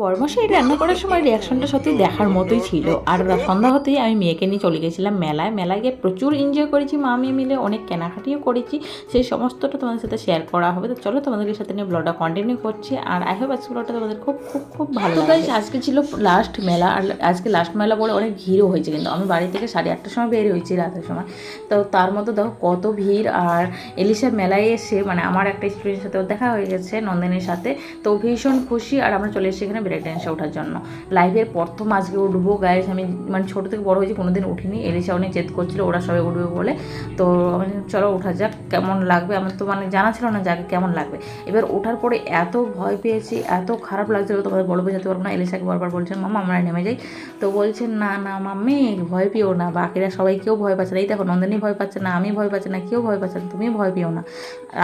বরমাসে এই রান্না করার সময় রিয়াকশনটা সত্যি দেখার মতোই ছিল। আর সন্ধ্যা হতেই আমি মেয়েকে নিয়ে চলে গেছিলাম মেলায়। মেলায় গিয়ে প্রচুর এনজয় করেছি। মা মেয়ে মিলে অনেক কেনাকাটিও করেছি। সেই সমস্তটা তোমাদের সাথে শেয়ার করা হবে। তো চলো তোমাদের সাথে নিয়ে ব্লগটা কন্টিনিউ করছি। আর আই হোপ আজকে ব্লগটা তোমাদের খুব খুব খুব ভালো লাগবে। আজকে ছিল লাস্ট মেলা। আর আজকে লাস্ট মেলা বলে অনেক ভিড়ও হয়েছে কিন্তু। আমি বাড়ি থেকে সাড়ে আটটার সময় বের হয়েছি রাতের সময়। তো তার মধ্যে দেখো কত ভিড়। আর এলিশা মেলায় এসে মানে আমার একটা স্টুডেন্টের সাথেও দেখা হয়ে গেছে নন্দিনীর সাথে। তো ভীষণ খুশি। আর আমরা চলে এসেছি এখানে ব্রেক ড্যান্সে ওঠার জন্য। লাইভের প্রথম আজকে উঠবো গাইজ আমি মানে ছোটো থেকে বড় হয়েছি, কোনোদিন উঠিনি। এলিশা অনেক জেদ করছিল, ওরা সবাই উঠবে বলে। তো আমি চলো ওঠা যাক, কেমন লাগবে? আমার তো মানে জানা ছিল না যাকে কেমন লাগবে। এবার ওঠার পরে এত ভয় পেয়েছি, এত খারাপ লাগছিল তোমাদের বড় বোঝাতে পারব না। এলিশাকে বারবার বলছেন মামা, আমরা নেমে যাই। তো বলছেন না না, মাম্মি, ভয় পেও না। বাকিরা সবাই কেউ ভয় পাচ্ছে না। এই দেখো, নন্দিনী ভয় পাচ্ছে না, আমি ভয় পাচ্ছি না, কেউ ভয় পাচ্ছে না, তুমি ভয় পেও না।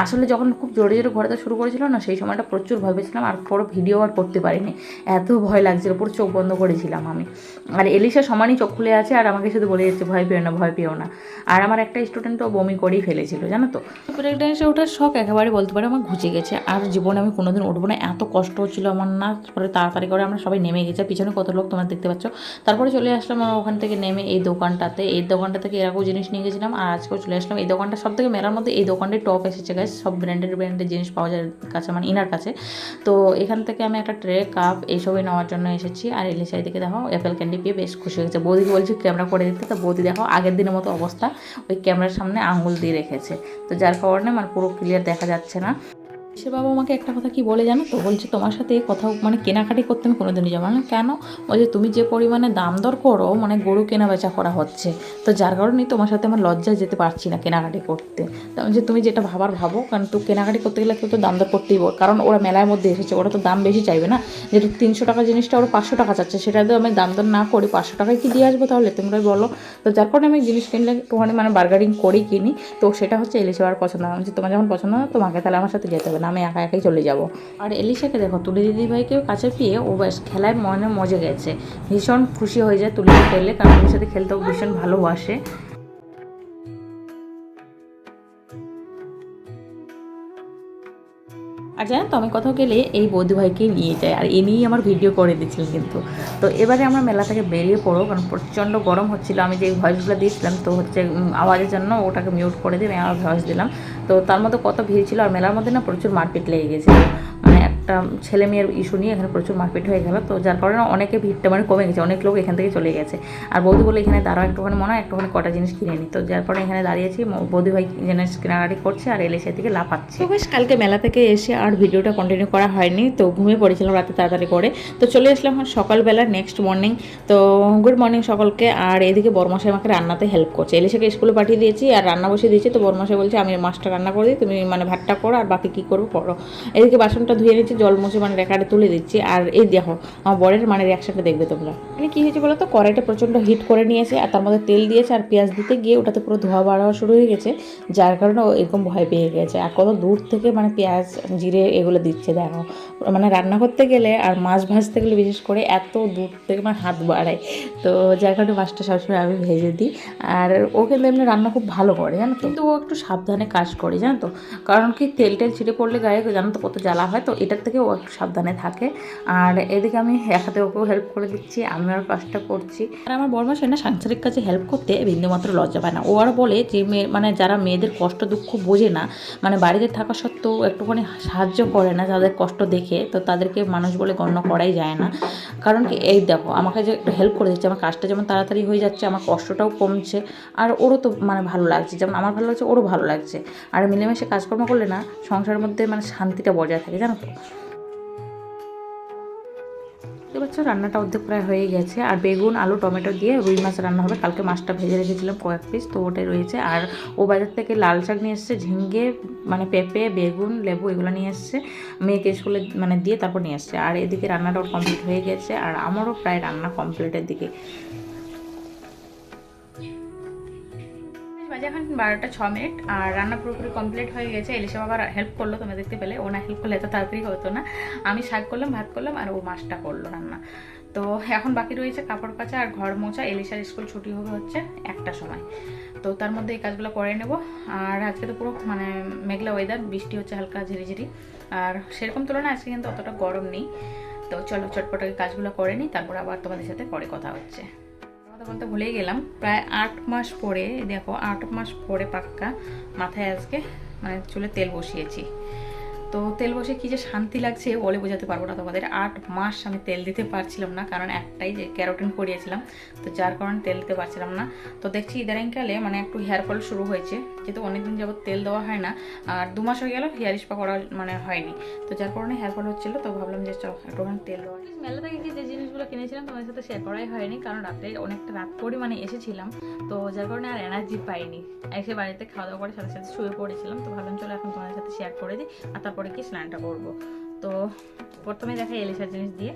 আসলে যখন খুব জোরে জোরে ঘোরাতে শুরু করেছিল না, সেই সময়টা প্রচুর ভয় পেয়েছিলাম, আর পুরো ভিডিও আর করতে পারিনি। এত ভয় লাগছিল, পুরো চোখ বন্ধ করেছিলাম আমি। আর এলিশা সমানই চোখ খুলে আছে আর আমাকে শুধু বলে যাচ্ছে, ভয় পেও না, ভয় পেও না। আর আমার একটা স্টুডেন্ট তো বমি করেই ফেলেছিল, জানো তো? ব্রেক ডান্সে ওঠার শখ একেবারে বলতে পারে আমার ঘুচে গেছে। আর জীবনে আমি কোনোদিন উঠবো না, এত কষ্ট হচ্ছিল আমার না পরে তাড়াতাড়ি করে আমরা সবাই নেমে গেছি। পিছনে কত লোক তোমরা দেখতে পাচ্ছ? তারপরে চলে আসলাম ওখান থেকে নেমে এই দোকানটাতে। এই দোকানটা থেকে এরকম জিনিস নিয়ে গেছিলাম আর আজকেও চলে আসলাম। এই দোকানটা সব থেকে মেলার মধ্যে এই দোকানটাই টপ এসেছে গাছ সব ব্র্যান্ডেড ব্র্যান্ডের জিনিস পাওয়া যায় কাছে মানে ইনার কাছে। তো এখান থেকে আমি একটা ট্রে, কাপ এইসবই নেওয়ার জন্য এসেছি। আর এলিশাই দিকে দেখো অ্যাপেল ক্যান্ডি পেয়ে বেশ খুশি হয়েছে। বৌদি বলছি ক্যামেরা করে দিতে। তো বৌদি দেখো, আগের দিনের মতো অবস্থা। ওই ক্যামেরার সামনে আঙুল দিয়ে রেখেছে। তো যার কারণে আমার পুরো ক্লিয়ার দেখা যাচ্ছে না। সে বাবা আমাকে একটা কথা কি বলে জানো তো? বলছে, তোমার সাথে কোথাও মানে কেনাকাটি করতে আমি কোনোদিনই যাব না। কেন? বলছে তুমি যে পরিমাণে দাম দর করো মানে গরু কেনা বেচা করা হচ্ছে, তো যার কারণেই তোমার সাথে আমার লজ্জায় যেতে পারছি না কেনাকাটি করতে। যে তুমি যেটা ভাবার, ভাবো, কারণ তো কেনাকাটি করতে গেলে কেউ তো দাম দর করতেই বল, কারণ ওরা মেলার মধ্যে এসেছে, ওরা তো দাম বেশি চাইবে না। যেহেতু তিনশো টাকা জিনিসটা ওরা পাঁচশো টাকা চাচ্ছে, সেটা তো আমি দাম দর না করি পাঁচশো টাকায় কি দিয়ে আসব তাহলে? তোমরাই বলো। তো যার কারণে আমি জিনিস কিনলে একটুখানি মানে বার্গারিং করেই কিনি, তো সেটা হচ্ছে আর পছন্দ। না যে তোমার যখন পছন্দ না তোমাকে তাহলে আমার সাথে যেতে হবে। না আমি একা একাই চলে যাব। আর এলিশাকে দেখো, তুলি দিদি ভাইকেও কাছে পেয়ে ও ব্যাস খেলায় মনে মজে গেছে। ভীষণ খুশি হয়ে যায় তুলি পেলে কারণ ওর সাথে খেলতেও ভীষণ ভালোবাসে। আর জানেন তো, আমি কোথাও গেলে এই বৌদি ভাইকে নিয়ে যাই, আর এ নিয়েই আমার ভিডিও করে দিচ্ছিল কিন্তু। তো এবারে আমরা মেলা থেকে বেরিয়ে পড়ো কারণ প্রচণ্ড গরম হচ্ছিল। আমি যে ভয়েসগুলো দিয়েছিলাম, তো হচ্ছে আওয়াজের জন্য ওটাকে মিউট করে দিয়ে আমি আমার ভয়েস দিলাম। তো তার মধ্যে কত ভিড় ছিল, আর মেলার মধ্যে না প্রচুর মারপিট লেগে গেছিল। মানে একটা ছেলে মেয়ের ইস্যু নিয়ে এখানে প্রচুর মারপিট হয়ে গেল। তো যার কারণে অনেকে ভিড়টা মানে কমে গেছে, অনেক লোক এখান থেকে চলে গেছে। আর বৌদি বলে এখানে দাঁড়াও একটুখানি মনে হয়, একটুখানি কটা জিনিস কিনে নিই তো যার কারণে এখানে দাঁড়িয়েছি বৌদি ভাই জিনিস কেনাকাটি করছে আর এলে সেদিকে লাফাচ্ছে। বেশ, কালকে মেলা থেকে এসে আর ভিডিওটা কন্টিনিউ করা হয়নি, তো ঘুমিয়ে পড়েছিলাম রাতে তাড়াতাড়ি করে। তো চলে আসলাম সকালবেলা নেক্সট মর্নিং তো গুড মর্নিং সকলকে। আর এদিকে বরমশাই আমাকে রান্নাতে হেল্প করছে। এলিশাকে স্কুলে পাঠিয়ে দিয়েছি আর রান্না বসিয়ে দিয়েছি। তো বরমশাই বলছে, আমি মাছটা রান্না করে দিই, তুমি মানে ভাতটা করো আর বাকি কী করব করো এদিকে বাসনটা ধুয়ে নিচ্ছি জল মুছে মানে রেখাটা তুলে দিচ্ছি। আর এই দেখো, আমার বরের মানে রিয়াকশনটা দেখবে তোমরা। মানে কী হয়েছে বলো তো কড়াইটা প্রচণ্ড হিট করে নিয়েছে আর তার মধ্যে তেল দিয়েছে আর পেঁয়াজ দিতে গিয়ে ওটাতে পুরো ধোয়া বাড়ানো শুরু হয়ে গেছে, যার কারণে এরকম ভয় পেয়ে গেছে। আর কত দূর থেকে মানে পেঁয়াজ, জিরে এগুলো দিচ্ছে দেখো। মানে রান্না করতে গেলে আর মাছ ভাজতে গেলে বিশেষ করে এত দূর থেকে মানে হাত বাড়ায়। তো যার কারণে মাছটা সবসময় আমি ভেজে দিই। আর ও কিন্তু এমনি রান্না খুব ভালো করে, জানো কিন্তু ও একটু সাবধানে কাজ করে, জানো তো? কারণ কি তেল টেল ছিটে পড়লে গায়ে জানো তো কত জ্বালা হয়? তো এটার থেকে ও একটু সাবধানে থাকে। আর এদিকে আমি এক হাতে ওকেও হেল্প করে দিচ্ছি, আমি আর কাজটা করছি। আর আমার বর্মা সে না সাংসারিক কাজে হেল্প করতে বিন্দুমাত্র লজ্জা পায় না। ও আর বলে যে মেয়ে মানে যারা মেয়েদের কষ্ট দুঃখ বোঝে না মানে বাড়িতে থাকা সত্ত্বেও একটুখানি সাহায্য করে না যাদের কষ্ট দেখে, তো তাদেরকে মানুষ বলে গণ্য করাই যায় না। কারণ কি, এই দেখো, আমাকে যে একটু হেল্প করে দিচ্ছে, আমার কাজটা যেমন তাড়াতাড়ি হয়ে যাচ্ছে, আমার কষ্টটাও কমছে, আর ওরও তো মানে ভালো লাগছে, যেমন আমার ভালো লাগছে, ওরও ভালো লাগছে। আর মিলেমিশে কাজকর্ম করলে না সংসারের মধ্যে মানে শান্তিটা বজায় থাকে, জানো তো? পাচ্ছ রান্নাটা অর্ধেক প্রায় হয়ে গেছে। আর বেগুন, আলু, টমেটো দিয়ে রুই মাছ রান্না হবে। কালকে মাছটা ভেজে রেখেছিলাম কয়েক পিস তো ওটাই রয়েছে। আর ও বাজার থেকে লাল শাক নিয়ে এসছে, ঝিঙ্গে মানে পেঁপে, বেগুন, লেবু এগুলো নিয়ে এসছে। মেয়েকে স্কুলে মানে দিয়ে তারপর নিয়ে এসছে। আর এদিকে রান্নাটাও কমপ্লিট হয়ে গেছে। আর আমারও প্রায় রান্না কমপ্লিটের দিকে। বাজে এখন বারোটা ছ মিনিট, আর রান্না পুরোপুরি কমপ্লিট হয়ে গেছে। এলিশা বাবার হেল্প করল, তোমরা দেখতে পেলে। ও না হেল্প করলে এত তাড়াতাড়ি হতো না। আমি শাক করলাম, ভাত করলাম, আর ও মাছটা করল রান্না। তো এখন বাকি রয়েছে কাপড় কাচা আর ঘর মোছা। এলিশার স্কুল ছুটি হবে হচ্ছে একটা সময়। তো তার মধ্যে এই কাজগুলো করে নেব। আর আজকে তো পুরো মানে মেঘলা ওয়েদার বৃষ্টি হচ্ছে হালকা ঝিরিঝিরি। আর সেরকম তুলনায় আজকে কিন্তু অতটা গরম নেই। তো চলো চটপট কাজগুলো করে নিই, তারপর আবার তোমাদের সাথে পরে কথা হচ্ছে। কথা বলতে ভুলেই গেলাম। প্রায় আট মাস পরে দেখো, আট মাস পরে পাক্কা মাথায় আজকে মানে চুলে তেল বসিয়েছি। তো তেল বসে কি যে শান্তি লাগছে বলে বোঝাতে পারব না তোমাদের। আট মাস আমি তেল দিতে পারছিলাম না, কারণ একটাই যে ক্যারোটিন করিয়েছিলাম, তো যার কারণে তেল দিতে পারছিলাম না। তো দেখছি ইদানিংকালে মানে একটু হেয়ার ফল শুরু হয়েছে, যেহেতু অনেকদিন যাবত তেল দেওয়া হয় না, আর দু মাস হয়ে গেল হেয়ার স্পা করা মানে হয়নি। তো যার কারণে হেয়ার ফল হচ্ছিল, তো ভাবলাম যে চলো একটুখানি তেল দেওয়া মেলা থেকে যে জিনিসগুলো কিনেছিলাম তোমাদের সাথে শেয়ার করাই হয়নি, কারণ রাতে অনেকটা রাত পরিমাণে এসেছিলাম, তো যার কারণে আর এনার্জি পাইনি। এসে বাড়িতে খাওয়া দাওয়া করে সাথে সাথে শুয়ে পড়েছিলাম, তো ভাবলাম চলো এখন তোমাদের সাথে শেয়ার করে দিই, আর তারপরে কি স্নানটা করব। তো প্রথমে দেখাই এলিশার জিনিস দিয়ে,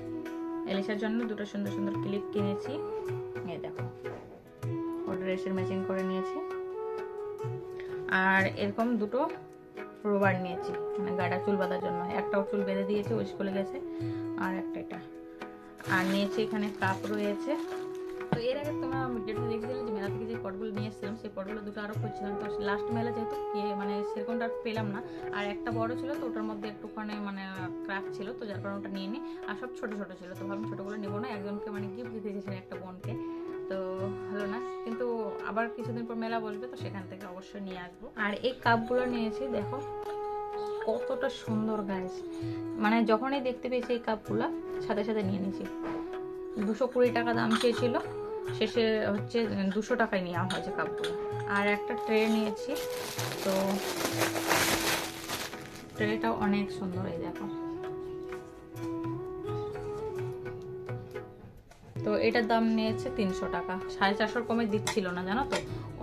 এলিশার জন্য দুটো সুন্দর সুন্দর ক্লিপ কিনেছি। এই দেখো ও ড্রেসের ম্যাচিং করে নিয়েছি। আর এরকম দুটো রোবার নিয়েছি মানে গাটা চুল বাঁধার জন্য। একটাও চুল বেঁধে দিয়েছে ওই স্কুলে গেছে, আর একটা এটা। আর নিয়েছি এখানে কাপ রয়েছে। তো এর আগে তোমরা ভিডিওটা দেখেছিলে যে মেলা থেকে যে পটগুলো নিয়ে এসেছিলাম, সেই পটগুলো দুটো আরও খুঁজছিলাম। তো লাস্ট মেলা যেহেতু মানে সেরকমটা পেলাম না। আর একটা বড় ছিল, তো ওটার মধ্যে একটুখানি মানে ক্র্যাক ছিল, তো যার কারণে ওটা নিয়ে নিই আর সব ছোটো ছোটো ছিল, তো ভাবলাম ছোটোগুলো নেব না। একজনকে মানে গিফট দিতে চেয়েছিলাম একটা বোনকে। তো হলো না। কিন্তু আবার কিছুদিন পর মেলা বসবে, তো সেখান থেকে অবশ্যই নিয়ে আসব। আর এই কাপগুলো নিয়েছি, দেখো, কতটা সুন্দর গাছ মানে যখনই দেখতে পেয়েছি এই কাপগুলো, সাথে সাথে নিয়ে নিয়েছি। দুশো কুড়ি টাকা দাম চেয়েছিল। শেষে হচ্ছে দুশো টাকায় নেওয়া হয়েছে কাপগুলো। আর একটা ট্রে নিয়েছি। তো ট্রেটাও অনেক সুন্দর এই দেখো। তো এটার দাম নিয়েছে তিনশো টাকা। সাড়ে চারশোর কমে দিচ্ছিল না, জানো তো?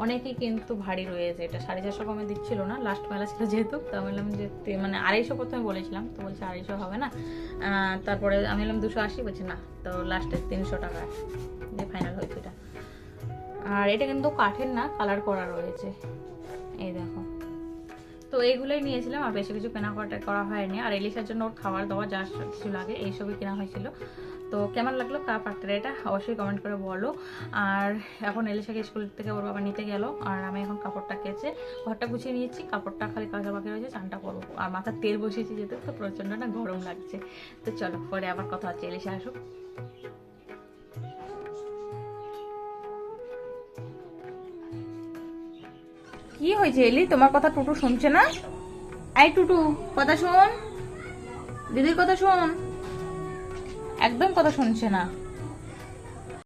অনেকেই কিন্তু ভারী রয়েছে। এটা সাড়ে চারশো কমে দিচ্ছিল না লাস্ট মেলা ছিল যেহেতু। তো আমি বললাম যে মানে আড়াইশো প্রথমে বলেছিলাম, তো বলছে আড়াইশো হবে না। তারপরে আমি বললাম দুশো আশি, বলছে না, তো লাস্টে তিনশো টাকা। হয়েছে এটা। আর এটা কিন্তু কাঠের না কালার করা রয়েছে। এই দেখো। তো এইগুলোই নিয়েছিলাম, আর বেশি কিছু কেনাকাটা করা হয়নি। আর এলিশার জন্য ওর খাবার দাবার যা কিছু লাগে এইসবই কেনা হয়েছিল। তো কেমন লাগল কাপ ট্রেটা অবশ্যই কমেন্ট করে বলো। আর এখন এলিশাকে স্কুল থেকে ওর বাবা নিতে গেল, আর আমি এখন কাপড়টা কেচে ঘরটা গুছিয়ে নিয়েছি। কাপড়টা খালি কাজা বাকি রয়েছে, চানটা করব। আর মাথার তেল বসিয়েছি যেতে তো প্রচণ্ড না গরম লাগছে। তো চলো, পরে আবার কথা হচ্ছে, এলিশা আসুক। কি হয়েছে, এলি? তোমার কথা টুটু শুনছে না? আই টুটু, কথা শোন। দিদির কথা শোন। একদম কথা শুনছে না।